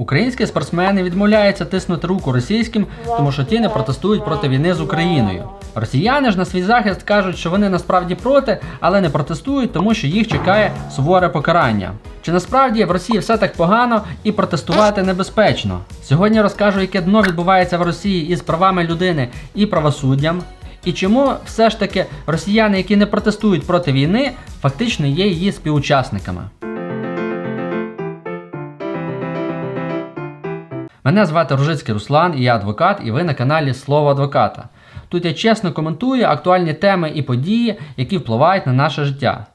Українські спортсмени відмовляються тиснути руку російським, тому що ті не протестують проти війни з Україною. Росіяни ж на свій захист кажуть, що вони насправді проти, але не протестують, тому що їх чекає суворе покарання. Чи насправді в Росії все так погано і протестувати небезпечно? Сьогодні розкажу, яке дно відбувається в Росії із правами людини і правосуддям, і чому все ж таки росіяни, які не протестують проти війни, фактично є її співучасниками. Мене звати Ружицький Руслан, і я адвокат, і ви на каналі Слово адвоката. Тут я чесно коментую актуальні теми і події, які впливають на наше життя.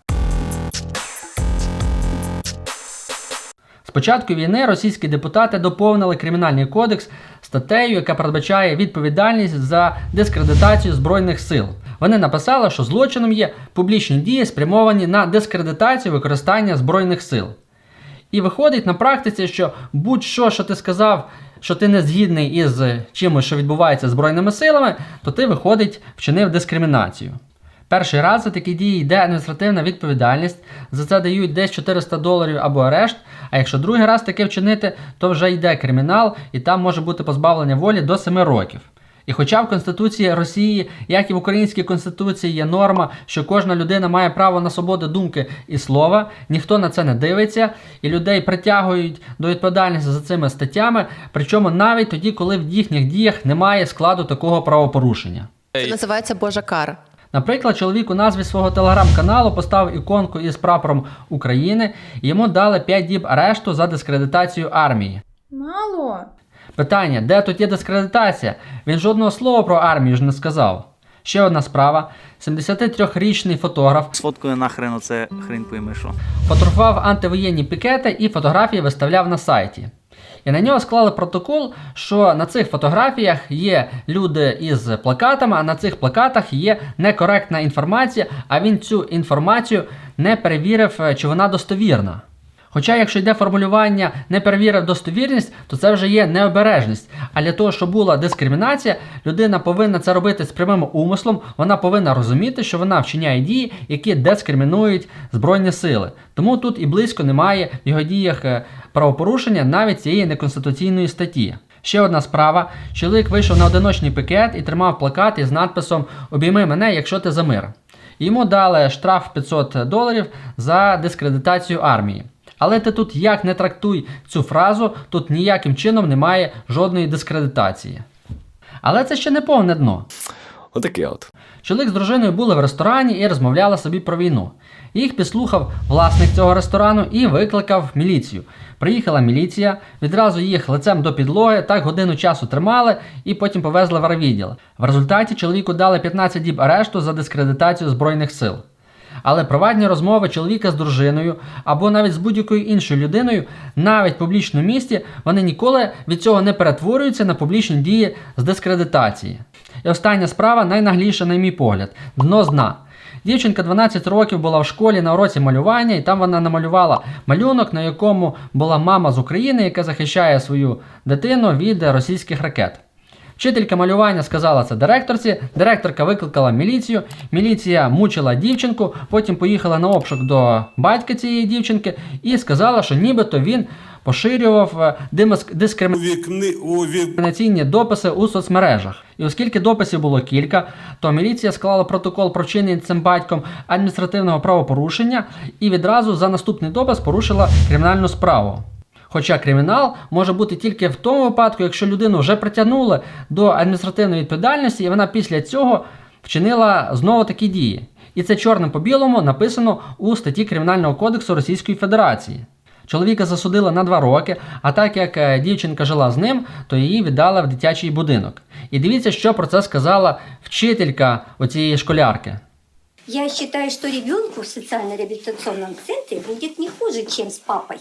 З початку війни російські депутати доповнили кримінальний кодекс статтею, яка передбачає відповідальність за дискредитацію збройних сил. Вони написали, що злочином є публічні дії, спрямовані на дискредитацію використання збройних сил. І виходить на практиці, що будь-що, що ти сказав, що ти не згідний із чимось, що відбувається збройними силами, то ти виходить вчинив дискримінацію. Перший раз за такі дії йде адміністративна відповідальність, за це дають десь 400 доларів або арешт. А якщо другий раз таке вчинити, то вже йде кримінал, і там може бути позбавлення волі до 7 років. І хоча в Конституції Росії, як і в українській конституції, є норма, що кожна людина має право на свободу думки і слова, ніхто на це не дивиться, і людей притягують до відповідальності за цими статтями, причому навіть тоді, коли в їхніх діях немає складу такого правопорушення. Це називається Божа кара. Наприклад, чоловік у назві свого телеграм-каналу поставив іконку із прапором України і йому дали 5 діб арешту за дискредитацію армії. Мало. Питання, де тут є дискредитація? Він жодного слова про армію ж не сказав. Ще одна справа: 73-річний фотограф Сфоткаю нахрен оце хрін пойми що. фотографував антивоєнні пікети і фотографії виставляв на сайті. І на нього склали протокол, що на цих фотографіях є люди із плакатами, а на цих плакатах є некоректна інформація, а він цю інформацію не перевірив, чи вона достовірна. Хоча, якщо йде формулювання не перевірив достовірність, то це вже є необережність. А для того, щоб була дискримінація, людина повинна це робити з прямим умислом, вона повинна розуміти, що вона вчиняє дії, які дискримінують Збройні сили. Тому тут і близько немає в його діях е, правопорушення навіть цієї неконституційної статті. Ще одна справа: чоловік вийшов на одиночний пікет і тримав плакат із надписом Обійми мене, якщо ти за мир. Йому дали штраф 500 доларів за дискредитацію армії. Але ти тут як не трактуй цю фразу, тут ніяким чином немає жодної дискредитації. Але це ще не повне дно. Отаке от. Чоловік з дружиною були в ресторані і розмовляли собі про війну. Їх підслухав власник цього ресторану і викликав міліцію. Приїхала міліція, відразу їх лицем до підлоги, так годину часу тримали і потім повезли в райвідділ. В результаті чоловіку дали 15 діб арешту за дискредитацію Збройних сил. Але приватні розмови чоловіка з дружиною або навіть з будь-якою іншою людиною, навіть в публічному місті, вони ніколи від цього не перетворюються на публічні дії з дискредитації. І остання справа найнагліша, на мій погляд, дно з дна. Дівчинка 12 років була в школі на уроці малювання, і там вона намалювала малюнок, на якому була мама з України, яка захищає свою дитину від російських ракет. Вчителька малювання сказала це директорці, директорка викликала міліцію, міліція мучила дівчинку, потім поїхала на обшук до батька цієї дівчинки і сказала, що нібито він поширював е, дискримінаційні дописи у соцмережах. І оскільки дописів було кілька, то міліція склала протокол про вчинення цим батьком адміністративного правопорушення і відразу за наступний допис порушила кримінальну справу. Хоча кримінал може бути тільки в тому випадку, якщо людину вже притягнули до адміністративної відповідальності, і вона після цього вчинила знову такі дії. І це чорним по білому написано у статті Кримінального кодексу Російської Федерації. Чоловіка засудили на два роки, а так як е, дівчинка жила з ним, то її віддали в дитячий будинок. І дивіться, що про це сказала вчителька оцієї школярки. Я считаю, что ребенку в социально-реабилитационном центре будет не хуже, чем с папой.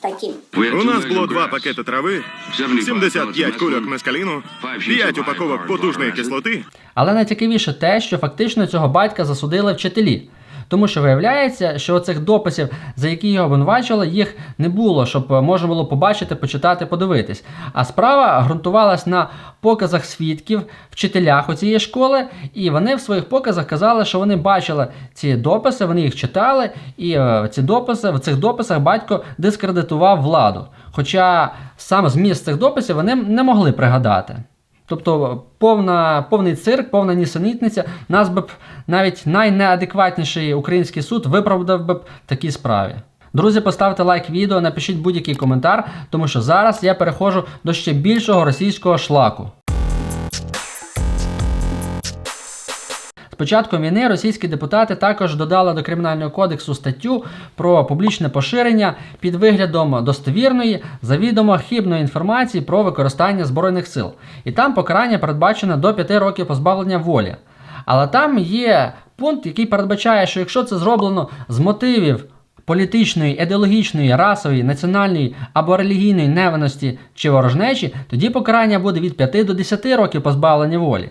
Таким. У нас було два пакети трави, 75 кульок мескаліну, 5 упаковок потужної кислоти. Але найцікавіше те, що фактично цього батька засудили вчителі. Тому що виявляється, що цих дописів, за які його обвинувачували, їх не було, щоб е, можна було побачити, почитати, подивитись. А справа ґрунтувалась на показах свідків, вчителях у цієї школи, і вони в своїх показах казали, що вони бачили ці дописи, вони їх читали, і е, ці дописи в цих дописах батько дискредитував владу. Хоча сам зміст цих дописів вони не могли пригадати. Тобто повна, повний цирк, повна нісенітниця, нас би б навіть найнеадекватніший український суд виправдав би б в такій справі. Друзі, поставте лайк відео, напишіть будь-який коментар, тому що зараз я переходжу до ще більшого російського шлаку. Початком війни російські депутати також додали до кримінального кодексу статтю про публічне поширення під виглядом достовірної, завідомо хибної інформації про використання збройних сил. І там покарання передбачено до 5 років позбавлення волі. Але там є пункт, який передбачає, що якщо це зроблено з мотивів політичної, ідеологічної, расової, національної або релігійної невинності чи ворожнечі, тоді покарання буде від 5 до 10 років позбавлення волі.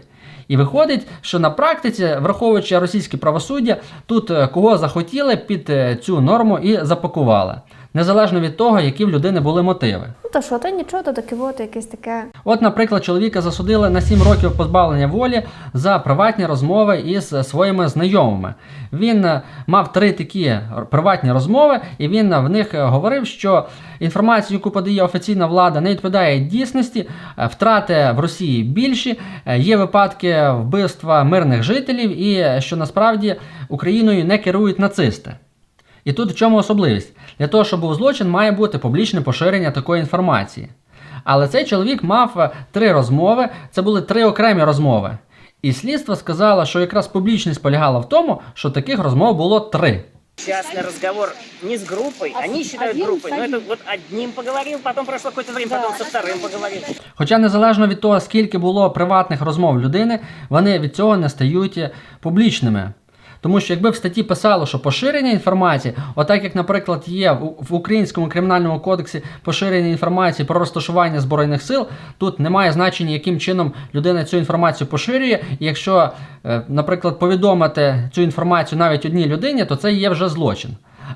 І виходить, що на практиці, враховуючи російське правосуддя, тут е, кого захотіли під е, цю норму і запакували, незалежно від того, які в людини були мотиви. Ну то що, то нічого, то таке от якесь таке. От, наприклад, чоловіка засудили на 7 років позбавлення волі за приватні розмови із своїми знайомими. Він е, мав три такі приватні розмови, і він в них е, говорив, що інформація, яку подає офіційна влада, не відповідає дійсності, е, втрати в Росії більші, є випадки вбивства мирних жителів, і що насправді Україною не керують нацисти. І тут в чому особливість? Для того, щоб був злочин, має бути публічне поширення такої інформації. Але цей чоловік мав е, три розмови, це були три окремі розмови. І слідство сказало, що якраз публічність полягала в тому, що таких розмов було три. частный разговор не с группой, они считают группой, но это вот одним поговорил, потом прошло какое-то время, потом со вторым поговорил. Хоча незалежно від того, скільки було приватних розмов людини, вони від цього не стають е, публічними. Тому що якби в статті писало, що поширення інформації, отак як, наприклад, є в українському кримінальному кодексі поширення інформації про розташування збройних сил, тут немає значення, яким чином людина цю інформацію поширює. І якщо, е, наприклад, повідомити цю інформацію навіть одній людині, то це є вже злочин.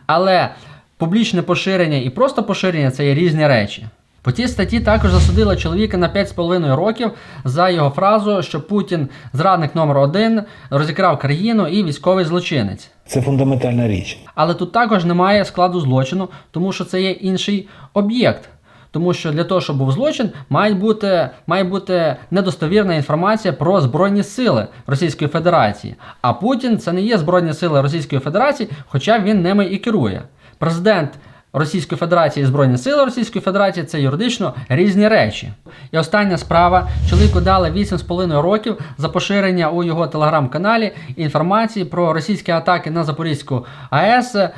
Але публічне поширення і просто поширення це є різні речі. По цій статті також засудили чоловіка на 5,5 років за його фразу, що Путін зрадник номер один, розікрав країну і військовий злочинець. Це фундаментальна річ. Але тут також немає складу злочину, тому що це є інший об'єкт. Тому що для того, щоб був злочин, має бути, має бути недостовірна інформація про Збройні сили Російської Федерації. А Путін це не є Збройні сили Російської Федерації, хоча він ними і керує. Президент Російської Федерації і Збройні Сили Російської Федерації це юридично різні речі. І остання справа: чоловіку дали 8,5 років за поширення у його телеграм-каналі інформації про російські атаки на Запорізьку АЕС, е,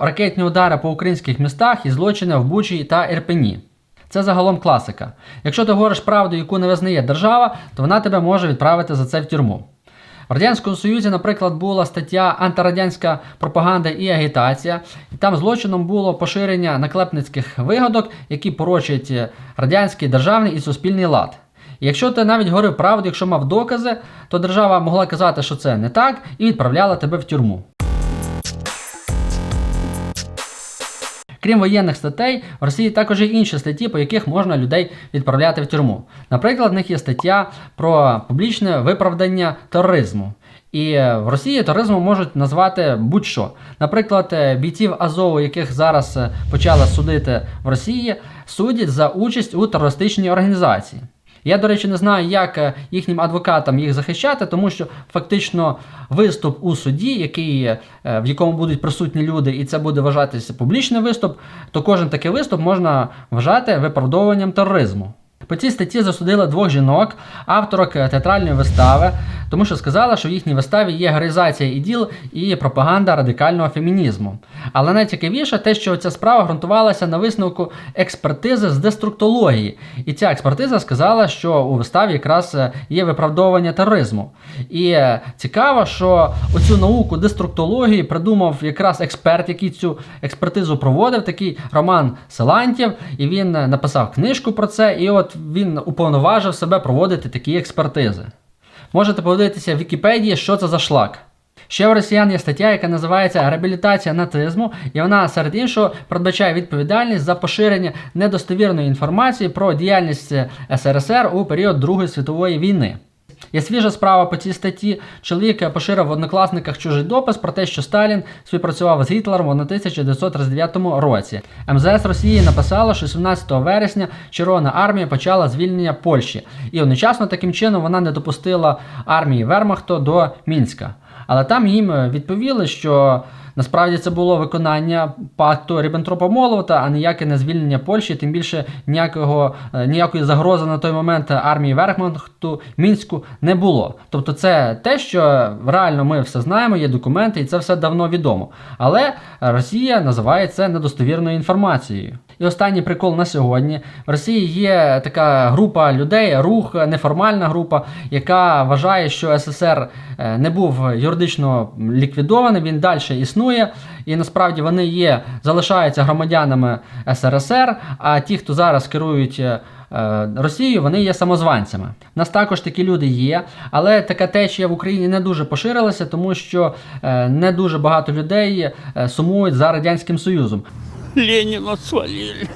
ракетні удари по українських містах і злочини в Бучі та Ірпені. Це загалом класика. Якщо ти говориш правду, яку не визнає держава, то вона тебе може відправити за це в тюрму. В Радянському Союзі, наприклад, була стаття антирадянська пропаганда і агітація, і там злочином було поширення наклепницьких вигадок, які порочать е, радянський державний і суспільний лад. І якщо ти навіть говорив правду, якщо мав докази, то держава могла казати, що це не так, і відправляла тебе в тюрму. Крім воєнних статей, в Росії також є інші статті, по яких можна людей відправляти в тюрму. Наприклад, в них є стаття про публічне виправдання тероризму. І в Росії тероризмом можуть назвати будь-що. Наприклад, е, бійців Азову, яких зараз е, почали судити в Росії, судять за участь у терористичній організації. Я, до речі, не знаю, як е, їхнім адвокатам їх захищати, тому що фактично виступ у суді, який, е, в якому будуть присутні люди, і це буде вважатися публічний виступ, то кожен такий виступ можна вважати виправдовуванням тероризму. По цій статті засудили двох жінок, авторок театральної вистави, тому що сказали, що в їхній виставі є героїзація іділ і пропаганда радикального фемінізму. Але найцікавіше те, що ця справа ґрунтувалася на висновку експертизи з деструктології. І ця експертиза сказала, що у виставі якраз е, є виправдовування тероризму. І е, цікаво, що оцю науку деструктології придумав якраз експерт, який цю експертизу проводив, такий Роман Селантєв, і він е, написав книжку про це, і от він уповноважив себе проводити такі експертизи. Можете подивитися в Вікіпедії, що це за шлак. Ще у росіян є стаття, яка називається Реабілітація нацизму, і вона серед іншого передбачає відповідальність за поширення недостовірної інформації про діяльність СРСР у період Другої світової війни. Є свіжа справа по цій статті. Чоловік поширив в однокласниках чужий допис про те, що Сталін співпрацював з Гітлером у 1939 році. МЗС Росії написало, що 17 вересня Червона армія почала звільнення Польщі, і одночасно таким чином вона не допустила армії Вермахту до Мінська. Але там їм е, відповіли, що насправді це було виконання пакту Ріббентропа Молота, а ніяке не звільнення Польщі, тим більше ніякого, е, ніякої загрози на той момент армії Вермахту Мінську не було. Тобто, це те, що реально ми все знаємо, є документи, і це все давно відомо. Але Росія називає це недостовірною інформацією. І останній прикол на сьогодні. В Росії є така група людей, рух, неформальна група, яка вважає, що СССР е, не був юридично ліквідований, він далі існує. І насправді вони є, залишаються громадянами СРСР, а ті, хто зараз керують. е, Росією, вони є самозванцями. У нас також такі люди є, але така течія в Україні не дуже поширилася, тому що е, не дуже багато людей сумують за Радянським Союзом. Ленина свалили.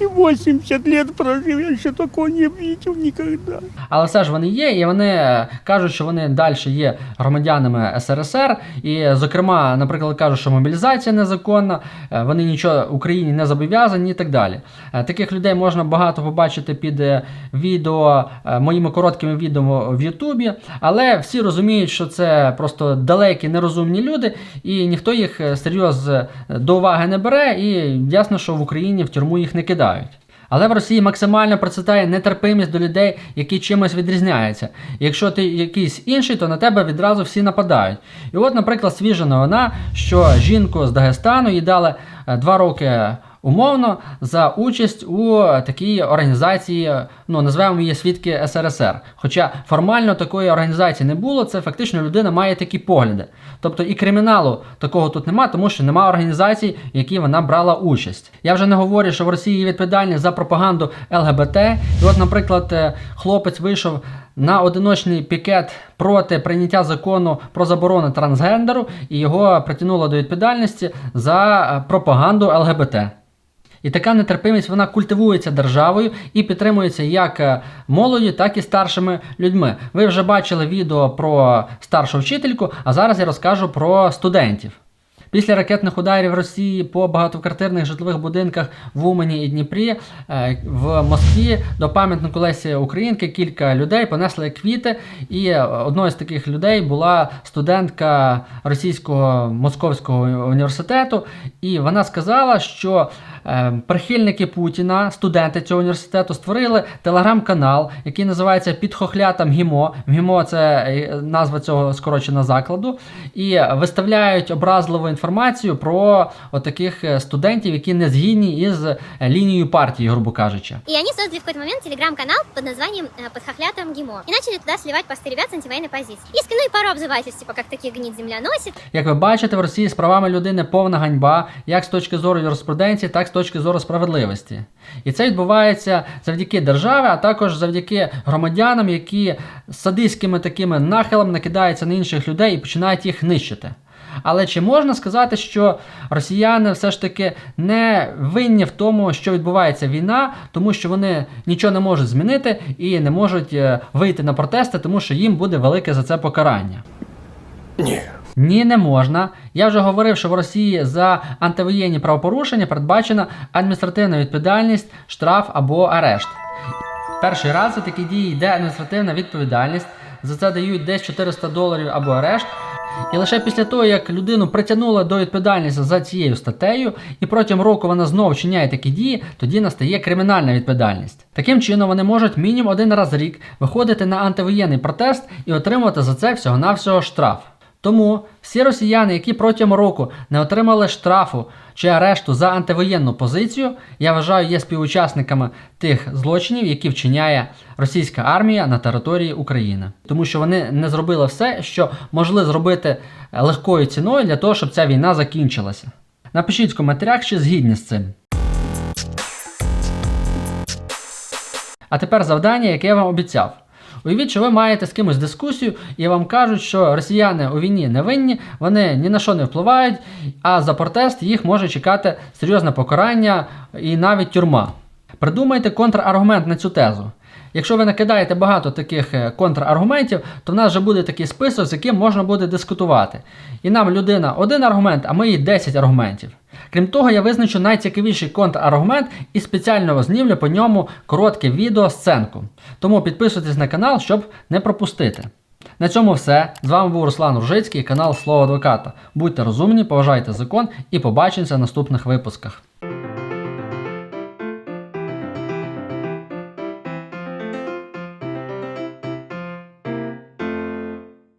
И 80 лет прожил, я еще такого не видел никогда. Але все ж вони є, і вони е, кажуть, що вони далі є громадянами СРСР. І, зокрема, наприклад, кажуть, що мобілізація незаконна, е, вони нічого Україні не зобов'язані і так далі. Е, Таких людей можна багато побачити під відео, моїми короткими відео в Ютубі. Але всі розуміють, що це просто далекі нерозумні люди, і ніхто їх серйозно до уваги не бере. І ясно, що в Україні в тюрму їх не кидають. Але в Росії максимально процвітає нетерпимість до людей, які чимось відрізняються. Якщо ти якийсь інший, то на тебе відразу всі нападають. І от, наприклад, свіжа новина, що жінку з Дагестану їй дали е, два роки умовно за участь у такій організації, ну називаємо її свідки СРСР. Хоча формально такої організації не було, це фактично людина має такі погляди. Тобто і криміналу такого тут нема, тому що нема організацій, в які вона брала участь. Я вже не говорю, що в Росії є відповідальність за пропаганду ЛГБТ. І от, наприклад, е, хлопець вийшов на одиночний пікет проти прийняття закону про заборону трансгендеру, і його притягнуло до відповідальності за е, пропаганду ЛГБТ. І така нетерпимість вона культивується державою і підтримується як е, молоді, так і старшими людьми. Ви вже бачили відео про старшу вчительку, а зараз я розкажу про студентів. Після ракетних ударів Росії по багатоквартирних житлових будинках в Умані і Дніпрі е, в Москві до пам'ятнику Лесі Українки кілька людей понесли квіти, і е, одною з таких людей була студентка російського московського університету, і вона сказала, що е, прихильники Путіна, студенти цього університету, створили телеграм-канал, який називається Підхохлята МГІМО. МГІМО це е, назва цього скороченого закладу, і виставляють образливу інформацію про отаких е, студентів, які не згідні із е, лінією партії, грубо кажучи. И они создали в какой-то момент телеграм-канал под названием э, «Под хохлятом ГИМО». И начали туда сливать посты ребят с антивоенной позиции. И ну и пару обзывательств, типа «Как таких гнид земля носит». Як ви бачите, в Росії з правами людини повна ганьба, як з точки зору юриспруденції, так і з точки зору справедливості. І це відбувається завдяки державі, а також завдяки громадянам, які з садистськими такими нахилами накидаються на інших людей і починають їх нищити. Але чи можна сказати, що росіяни все ж таки не винні в тому, що відбувається війна, тому що вони нічого не можуть змінити і не можуть е, вийти на протести, тому що їм буде велике за це покарання? Ні. Ні, не можна. Я вже говорив, що в Росії за антивоєнні правопорушення передбачена адміністративна відповідальність, штраф або арешт. Перший раз за такі дії йде адміністративна відповідальність. За це дають десь 400 доларів або арешт. І лише після того, як людину притягнула до відповідальності за цією статтею, і протягом року вона знову вчиняє такі дії, тоді настає кримінальна відповідальність. Таким чином, вони можуть мінімум один раз в рік виходити на антивоєнний протест і отримувати за це всього-навсього штраф. Тому всі росіяни, які протягом року не отримали штрафу чи арешту за антивоєнну позицію, я вважаю, є співучасниками тих злочинів, які вчиняє російська армія на території України, тому що вони не зробили все, що могли зробити легкою ціною для того, щоб ця війна закінчилася. Напишіть в коментарях, чи згідні з цим. А тепер завдання, яке я вам обіцяв. Уявіть, що ви маєте з кимось дискусію, і вам кажуть, що росіяни у війні не винні, вони ні на що не впливають, а за протест їх може чекати серйозне покарання і навіть тюрма. Придумайте контраргумент на цю тезу. Якщо ви накидаєте багато таких е, контраргументів, то в нас вже буде такий список, з яким можна буде дискутувати. І нам людина один аргумент, а ми їй 10 аргументів. Крім того, я визначу найцікавіший контраргумент і спеціально знімлю по ньому коротке відео сценку. Тому підписуйтесь на канал, щоб не пропустити. На цьому все. З вами був Руслан Ружицький, канал Слово Адвоката. Будьте розумні, поважайте закон і побачимося в наступних випусках.